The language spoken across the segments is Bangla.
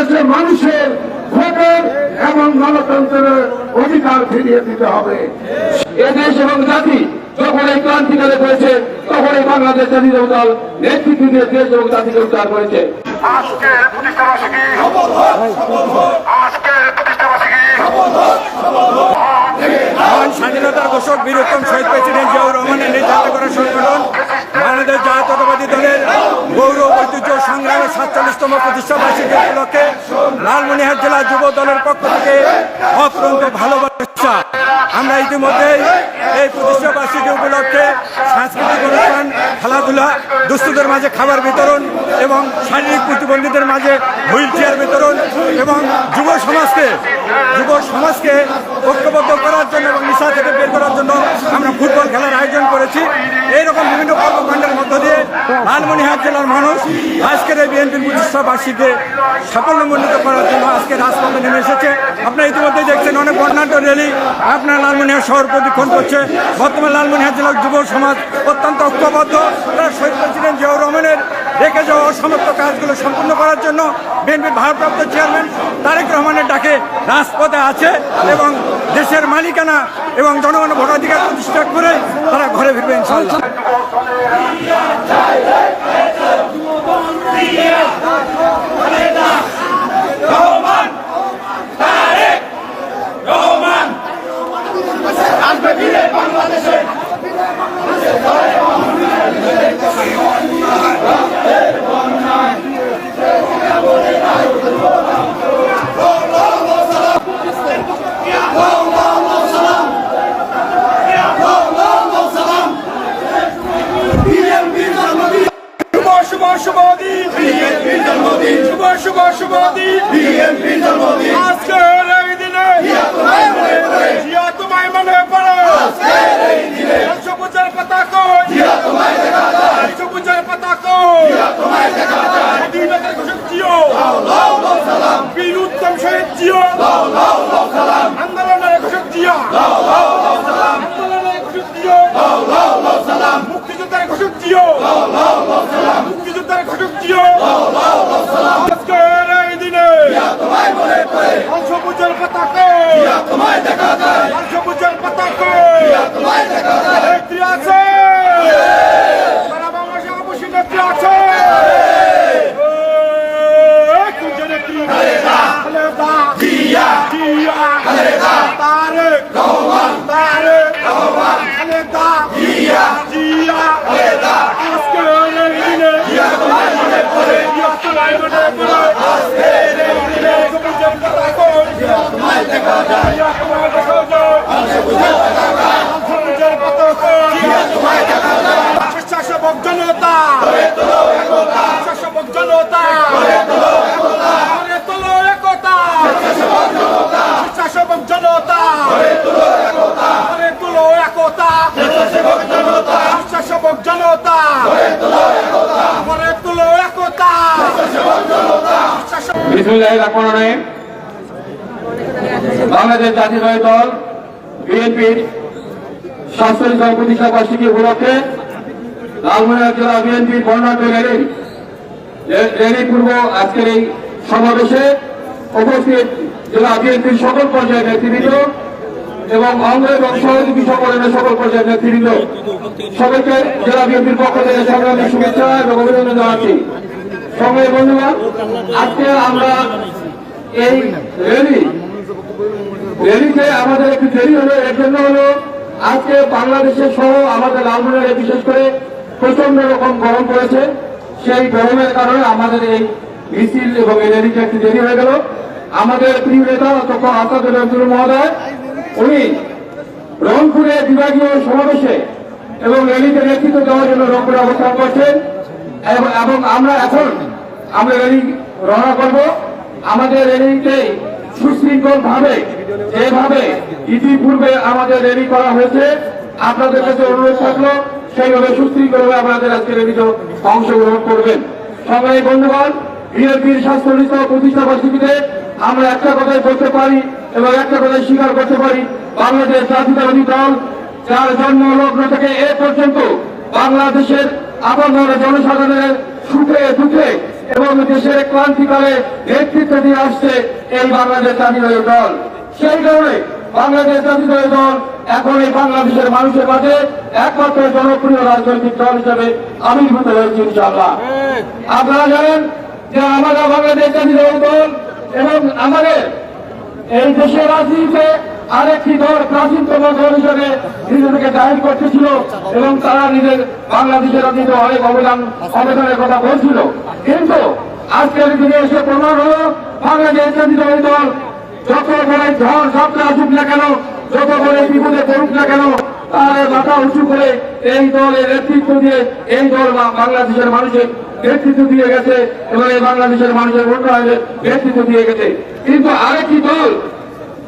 বাংলাদেশের মানুষের ভোটের এবং গণতন্ত্রের অধিকার ফিরিয়ে দিতে হবে। এদেশ এবং জাতি যখন এই ক্রান্তিকালে করেছে তখন এই বাংলাদেশ জাতীয় দল নেতৃত্ব দিয়ে দেশ এবং জাতিকে উদ্ধার করেছে। স্বাধীনতার ঘোষক বীরোত্তম শহীদ প্রেসিডেন্ট জিয়াউর রহমানের নির্ধারিত করা সংগঠন বাংলাদেশ জাতীয়তাবাদী দলের গৌরব ঐতিহ্য সাতচল্লিশতম প্রতিষ্ঠা বার্ষিকী উপলক্ষে লালমনিহাট জেলা যুব দলের পক্ষ থেকে অপ্রন্ত ভালোবাসা। আমরা ইতিমধ্যেই এই প্রতিষ্ঠা বার্ষিকী উপলক্ষে সাংস্কৃতিক অনুষ্ঠান, খেলাধুলা, দুস্থদের মাঝে খাবার বিতরণ এবং শারীরিক প্রতিবন্ধীদের মাঝে হুইল চেয়ার বিতরণ এবং যুব সমাজকে যুব সমাজকে ঐক্যবদ্ধ করার জন্য এবং নিশা থেকে বের করার জন্য আমরা ফুটবল খেলার আয়োজন করেছি। এইরকম বিভিন্ন কর্মকাণ্ডের মধ্য দিয়ে লালমনিহাট জেলার মানুষ আজকের এই বিএনপির প্রতিষ্ঠা বার্ষিকীতে সাফল্যমণ্ডিত করার জন্য আজকে রাজপথে নেমে এসেছে। আপনারা ইতিমধ্যে দেখছেন অনেক বর্ণাঢ্য র্যালি। আপনার লালমনিহাট শহর প্রদক্ষিণ করছে। বর্তমানে লালমনিহাট জেলার যুব সমাজ অত্যন্ত ঐক্যবদ্ধ। তারা শহীদ প্রেসিডেন্ট জিয়াউর রহমানের রেখে যাওয়া অসমাপ্ত কাজগুলো সম্পূর্ণ করার জন্য বিএনপির ভারপ্রাপ্ত চেয়ারম্যান তারেক রহমানের ডাকে রাজপথে আছে এবং দেশের মালিকানা এবং জনগণ ভোটাধিকার প্রতিষ্ঠা করে তারা ঘরে ফিরবে ইনশাআল্লাহ। শুভ बुझल पताके। तुम्हारे पताके। तुम्हारे पताके से বিসমুল্লাহ রহমান রহিম। বাংলাদেশ জাতীয় দল, বিএনপির সাতচল্লিশ প্রতিষ্ঠা বার্ষিকী উপলক্ষে লালমনিরহাট জেলা বিএনপির বর্ণাঢ্য র্যালি র্যালি পূর্ব আজকের এই সমাবেশে উপস্থিত জেলা বিএনপির সকল পর্যায়ের নেতৃবৃন্দ এবং অঙ্গ এবং সহযোগী সংগঠনের সকল পর্যায়ের নেতৃবৃন্দ। সবাইকে জেলা বিএনপির পক্ষ থেকে সংগ্রামী শুভেচ্ছা এবং অভিনন্দন জানাচ্ছি। সঙ্গে বন্ধুগণ আজকে আমরা এই র্যালি, র্যালিতে আমাদের একটু দেরি হলো, এর জন্য হলো আজকে বাংলাদেশের সহ আমাদের লালমনিরহাটে বিশেষ করে প্রচণ্ড রকম গরম পড়েছে। সেই গরমের কারণে আমাদের এই মিছিল এবং এই র্যালিটা একটু দেরি হয়ে গেল। আমাদের প্রিয় নেতা তখন আসাদুল রহমতুল মহোদয়, উনি রংপুরে বিভাগীয় সমাবেশে এবং র্যালিতে নেতৃত্ব দেওয়ার জন্য রংপুরে অবস্থান করছেন। এবং আমরা এখন আমরা র্যালি রওনা করব। আমাদের র্যালিতে সুশৃঙ্খল ভাবে, যেভাবে ইতিপূর্বে আমাদের র্যালি করা হয়েছে, আপনাদের কাছে অনুরোধ থাকল, সেইভাবে সুশৃঙ্খল ভাবে আপনাদের আজকে র্যালিতে অংশগ্রহণ করবেন। সবাই বন্ধুগণ, বিএনপির স্বাস্থ্য প্রতিষ্ঠা বার্ষিকীতে আমরা একটা কথাই বলতে পারি এবং একটা কথাই স্বীকার করতে পারি, বাংলাদেশ জাতীয়তাবাদী দল, যার জন্ম লগ্ন থেকে এ পর্যন্ত বাংলাদেশের আপামর জনসাধারণের সুখে দুঃখে এবং দেশের ক্রান্তিকালে নেতৃত্ব দিয়ে আসছে এই বাংলাদেশ জাতীয় দল। সেই কারণে বাংলাদেশ জাতীয় দল এখন এই বাংলাদেশের মানুষের মাঝে একমাত্র জনপ্রিয় রাজনৈতিক দল হিসেবে আবির্ভূত হয়েছে ইনশাআল্লাহ। আপনারা জানেন যে আমরা বাংলাদেশ জাতীয় দল এবং আমাদের এই দেশের রাজনীতিতে আরেকটি দল প্রাচীনতম দল হিসেবে নিজেদেরকে জাহির করতেছিল এবং তারা নিজের বাংলাদেশের রাজনীতিতে অনেক অবদান, অবদানের কথা বলছিল। কিন্তু আজকের দিনে এসে প্রমাণ হলো, বাংলাদেশ জাতীয় দল যত বড় ঝড় ঝাপটা আসুক না কেন, যত বড় বিপদে পড়ুক না কেন, তার মাথা উঁচু করে এই দলের নেতৃত্ব দিয়ে এই দল বাংলাদেশের মানুষের নেতৃত্ব দিয়ে গেছে এবং এই বাংলাদেশের মানুষের উন্নয়নের নেতৃত্ব দিয়ে গেছে। কিন্তু আরেকটি দল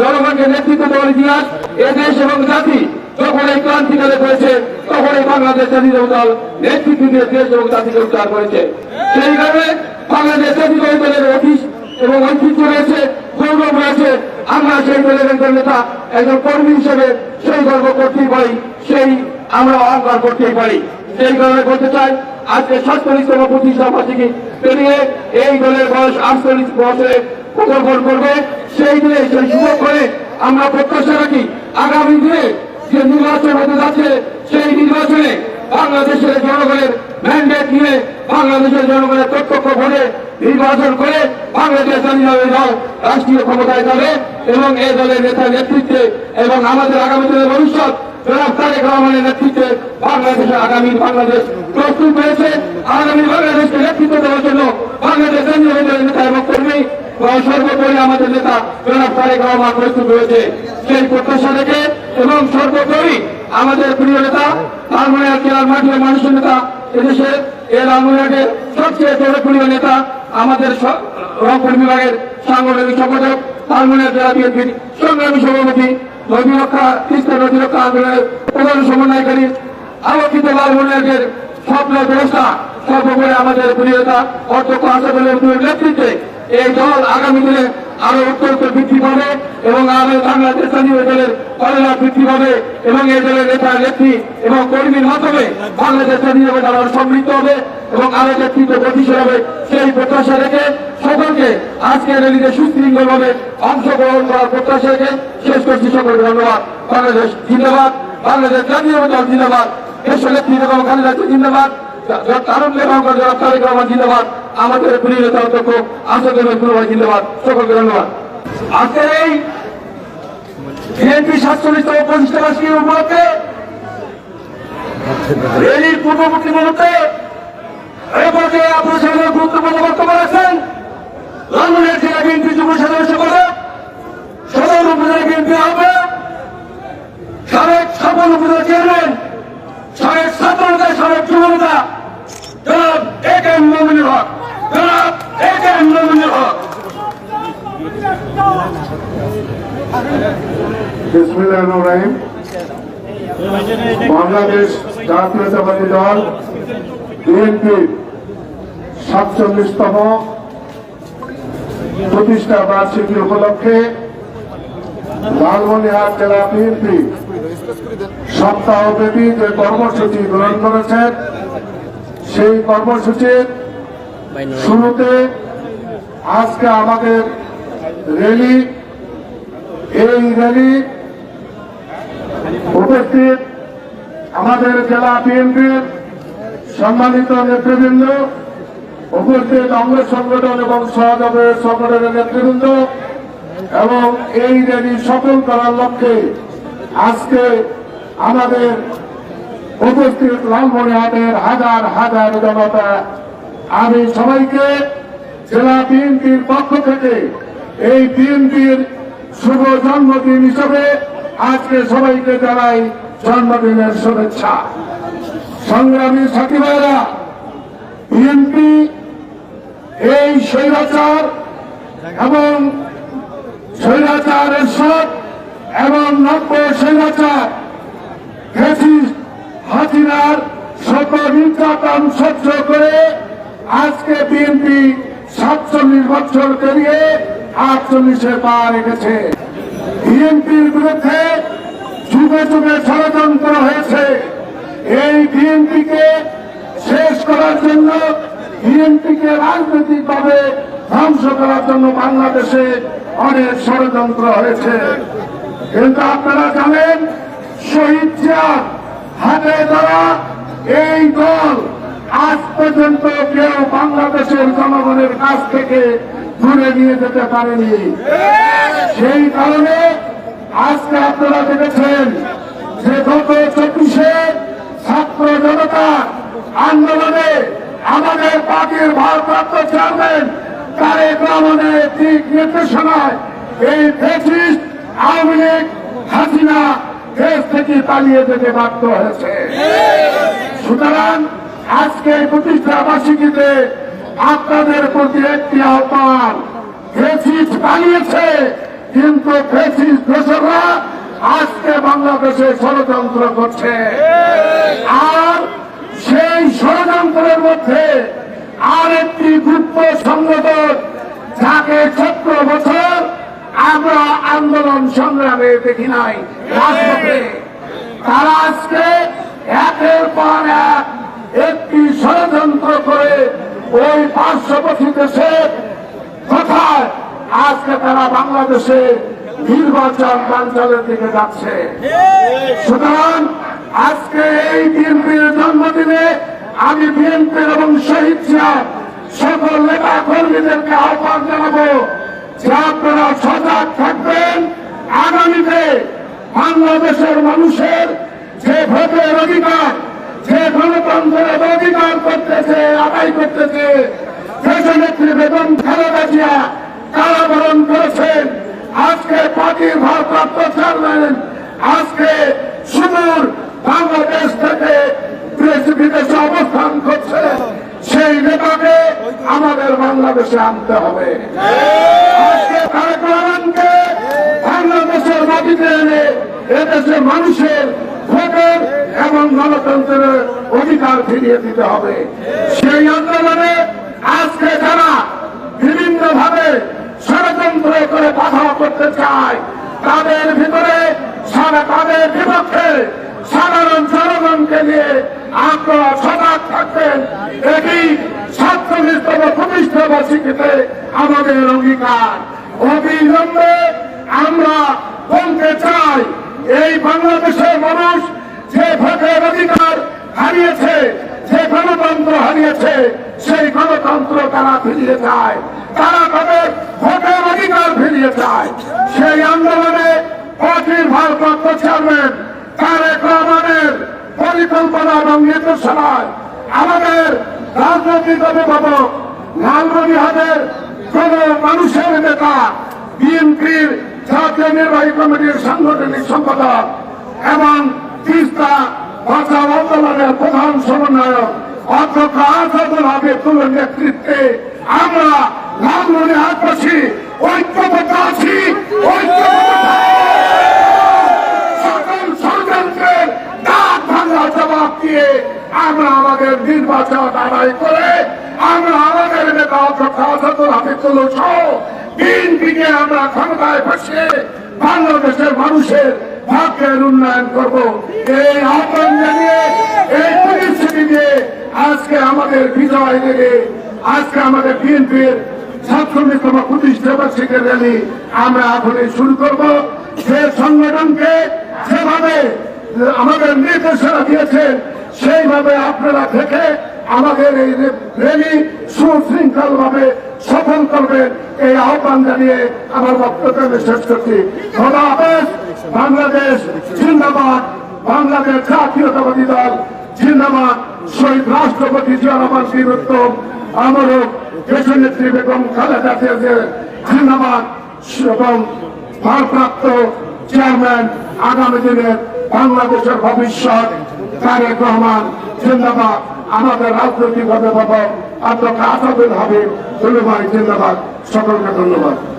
জনগণকে নেতৃত্ব দেওয়ার ইতিহাস এদেশ এবং জাতি যখন এই ক্রান্তিকালে হয়েছে তখন এই বাংলাদেশ জাতীয় দল নেতৃত্ব দিয়ে দেশ এবং জাতিকে উদ্ধার করেছে। সেই কারণে বাংলাদেশ জাতীয় দলের অফিস এবং ঐতিহ্য রয়েছে, গৌরব রয়েছে। আমরা সেই দলের একজন নেতা, একজন কর্মী হিসেবে সেই গর্ব করতেই পারি, সেই আমরা অহংকার করতেই পারি। সেই কারণে বলতে চাই, আজকে সাতচল্লিশতম প্রতিষ্ঠা বার্ষিকী পেরিয়ে এই দলের বয়স আটচল্লিশ বছরে পদার্পণ করবে। সেই দিনে, সেই সুযোগ করে আমরা প্রত্যাশা রাখি, আগামী দিনে যে নির্বাচন হতে যাচ্ছে, সেই নির্বাচনে বাংলাদেশের জনগণের ম্যান্ডেট নিয়ে বাংলাদেশের জনগণের প্রত্যক্ষ ভোটে নির্বাচন করে বাংলাদেশ জাতীয় দল রাষ্ট্রীয় ক্ষমতায় যাবে এবং এই দলের নেতা নেতৃত্বে এবং আমাদের আগামী দিনের ভবিষ্যৎ তারেক রহমানের নেতৃত্বে বাংলাদেশে, আগামী বাংলাদেশ প্রস্তুত হয়েছে। আগামী বাংলাদেশকে নেতৃত্ব দেওয়ার জন্য বাংলাদেশ দলের নেতা এবং কর্মী সর্বোপরি আমাদের নেতা জনাব তারেক রহমান প্রস্তুত হয়েছে সেই প্রত্যাশা রেখে এবং সর্বোপরি আমাদের প্রিয় নেতা লালমনিয়া জেলার মাটির মানুষের নেতা, এদেশের এই লালমনিয়াটের সবচেয়ে জনপ্রিয় নেতা, আমাদের রংপুর বিভাগের সাংগঠনিক সম্পাদক লালমনিয়া জেলা বিএনপির সংগ্রামী সভাপতি নদী রক্ষা তিস্তা নদী আন্দোলনের প্রধান সমন্বয়কারী, আলোকিত লালমনিয়াটের স্বপ্ন ব্যবস্থা, সর্বোপরি আমাদের প্রিয় নেতা, অধ্যক্ষ আসাদুলের নেতৃত্বে এই দল আগামী দিনে আরও উত্তর বৃদ্ধি পাবে এবং আরও বাংলাদেশ দলের কলেরা বৃদ্ধি পাবে এবং এই দলের নেতা, নেত্রী এবং কর্মীর মাধ্যমে বাংলাদেশ স্থানীয় দল আরও সমৃদ্ধ হবে এবং আরও নেতৃত্ব গতিশীল হবে সেই প্রত্যাশা রেখে সকলকে আজকের র্যালিতে সুশৃঙ্খল ভাবে অংশগ্রহণ করার প্রত্যাশা রেখে শেষ করছি সকলকে ধন্যবাদ। বাংলাদেশ জিন্দাবাদ, বাংলাদেশ জাতীয় দল জিন্দাবাদ দেশ নেত্রী এবং খালেদা জিন্দাবাদ রহমান জিন্দাবাদ। আমাদের নেতা অধ্যক্ষ আশোকের ধন্যবাদ ধন্যবাদ সকলকে ধন্যবাদ। আজকের এই বিএনপি সাতচল্লিশতম প্রতিষ্ঠা বার্ষিকী উপলক্ষে রেলির পূর্ববর্তী মুহূর্তে এই পর্যায়ে আপনার সামনে গুরুত্বপূর্ণ বক্তব্য রাখছেন। লন্ডনের জেলা বিএনপি যুব সাধারণ সম্পাদক সদর উপজেলা বিএনপি আহ্বায়ক সাবেক সফল উপজেলা চেয়ারম্যান সাবেক ছাত্র নেতা সাবেক যুব নেতা জনাব এ কে এম মমিনুল হক জনাব এ কে এম মমিনুল হক বিসমিল্লাহির রহমানির রহিম বাংলাদেশ জাতীয়তাবাদী দল বিএনপি সাতচল্লিশতম প্রতিষ্ঠা বার্ষিকী উপলক্ষে লালমনিরহাট জেলা বিএনপি সপ্তাহব্যাপী যে কর্মসূচি গ্রহণ করেছেন সেই কর্মসূচির শুরুতে আজকে আমাদের র্যালি, এই র্যালি উপস্থিত আমাদের জেলা বিএনপির সম্মানিত নেতৃবৃন্দ, উপস্থিত অঙ্গ সংগঠন এবং সহযোগের সংগঠনের নেতৃবৃন্দ এবং এই র্যালি সফল করার লক্ষ্যে আজকে আমাদের উপস্থিত লালমনিহাটের হাজার হাজার জনতা, আমি সবাইকে জেলা বিএনপির পক্ষ থেকে এই বিএনপির শুভ জন্মদিন হিসেবে আজকে সবাইকে জানাই জন্মদিনের শুভেচ্ছা। সংগ্রামী সাথী ভাইরা বিএনপি এই স্বৈরাচার এবং স্বৈরাচারের সৎ এবং নব্য স্বৈরাচার হাসিনার শত নির্যাতন সহ্য করে আজকে বিএনপি সাতচল্লিশ বছর পেরিয়ে আটচল্লিশে পা রেখেছে বিএনপির বিরুদ্ধে যুগে যুগে ষড়যন্ত্র হয়েছে। এই বিএনপিকে শেষ করার জন্য বিএনপিকে রাজনৈতিকভাবে ধ্বংস করার জন্য বাংলাদেশে অনেক ষড়যন্ত্র হয়েছে। কিন্তু আপনারা জানেন, শহীদ জিয়ার হাতে ধরা এই দল আজ পর্যন্ত কেউ বাংলাদেশের জনগণের কাছ থেকে দূরে নিয়ে যেতে পারেনি। সেই কারণে আজকে আপনারা দেখেছেন যে গত চব্বিশে ছাত্র জনতা আন্দোলনে আমাদের পার্টির ভারপ্রাপ্ত চেয়ারম্যান তারেক রহমানের দিক নির্দেশনায় এই ফেসিস্ট আওয়ামী লীগ হাসিনা দেশ থেকে পালিয়ে যেতে বাধ্য হয়েছে। সুতরাং আজকে প্রতিষ্ঠা বার্ষিকীতে আপনাদের প্রতি একটি আহ্বান পালিয়েছে কিন্তু আজকে বাংলাদেশে ষড়যন্ত্র করছে। আর সেই ষড়যন্ত্রের মধ্যে আর একটি গুপ্ত সংগঠন যাকে সত্তর বছর আমরা আন্দোলন সংগ্রামে দেখি নাই, রাজপথে। তারা আজকে একের পর এক একটি ষড়যন্ত্র করে ওই পার্শ্ববর্তী দেশের কথায় আজকে তারা বাংলাদেশে নির্বাচন বাঞ্চলের দিকে যাচ্ছে। সুতরাং আজকে এই বিএনপির জন্মদিনে আমি বিএনপির এবং শহীদ জিয়ার সকল নেতা কর্মীদেরকে আহ্বান জানাব যে আপনারা সজাগ থাকবেন। আগামীতে বাংলাদেশের মানুষের যে ভোটের অধিকার, যে গণতন্ত্রের অধিকার করতেছে, আদায় করতেছে, দেশনেত্রী বেগম খালেদা জিয়া কারাবরণ করেছেন। আজকে পার্টির ভারপ্রাপ্ত চেয়ারম্যান আজকে সুদূর বাংলাদেশ থেকে বিদেশে অবস্থান করছে। সেই নেতাকে আমাদের বাংলাদেশে আনতে হবে। আজকে তারেক রহমানকে বাংলাদেশের মাটিতে এনে এদেশের মানুষের ভোটের এবং গণতন্ত্রের অধিকার ফিরিয়ে দিতে হবে। সেই আন্দোলনে আজকে যারা বিভিন্ন ভাবে ষড়যন্ত্র করে বাধা করতে চায় তাদের ভিতরে সারা তাদের বিপক্ষে সাধারণ জনগণকে নিয়ে আপনারা সজাগ থাকবেন। এটি সাতচল্লিশতম প্রতিষ্ঠা বার্ষিকীতে আমাদের অঙ্গীকার। অবিলম্বে আমরা বলতে চাই, এই বাংলাদেশের মানুষ যে ভোটের অধিকার হারিয়েছে, যে গণতন্ত্র হারিয়েছে, সেই গণতন্ত্র তারা ফিরিয়ে চায় তারা তাদের ভোটের অধিকার ফিরিয়ে চায় সেই আন্দোলনে পার্টির ভারপ্রাপ্ত চেয়ারম্যান তারেক রহমানের পরিকল্পনা নির্দেশনায় আমাদের রাজনৈতিক অভিভাবক লালমনিহাটের কোন মানুষের নেতা, বিএনপির জাতীয় নির্বাহী কমিটির সাংগঠনিক সম্পাদক এবং তিস্তা বাঁচাও আন্দোলনের প্রধান সমন্বয়ক অধ্যক্ষ আসাদুল হাবিবুলের নেতৃত্বে আমরা লালমনিহাটবাসী ঐক্যবদ্ধ আছি, ঐক্যবদ্ধ সকল ষড়যন্ত্রের দাঁত ভাঙা জবাব দিয়ে আমরা আমাদের নির্বাচন আমাদের নেতা বাংলাদেশের মানুষের ভাগ্যের উন্নয়ন করব। এই আহ্বান জানিয়ে, এই পরিস্থিতি দিয়ে আজকে আমাদের বিজয় লেগে আজকে আমাদের বিএনপির সাতচল্লিশতম প্রতিষ্ঠা বার্ষিকের র্যালি আমরা এখনই শুরু করব। সে সংগঠনকে যেভাবে আমাদের নির্দেশনা দিয়েছেন সেইভাবে আপনারা থেকে আমাদের এই রেলি সুশৃঙ্খল ভাবে সফল করবেন এই আহ্বান জানিয়ে আমার বক্তব্য আমি শেষ করছি। হাফেজ, বাংলাদেশ জিন্দাবাদ, বাংলাদেশ জাতীয়তাবাদী দল জিন্দাবাদ, শহীদ রাষ্ট্রপতি জিয়া রহমান বীর উত্তম আমারও দেশনেত্রী বেগম খালেদা জিন্দাবাদ, এবং ভারপ্রাপ্ত চেয়ারম্যান আগামী দিনের বাংলাদেশের ভবিষ্যৎ। তারেক রহমান জিন্দাবাদ। আমাদের রাজনৈতিক অধ্যাপক অধ্যক্ষ আসাদুল হাবিব ধন্যবাদ জিন্দাবাদ। সকলকে ধন্যবাদ।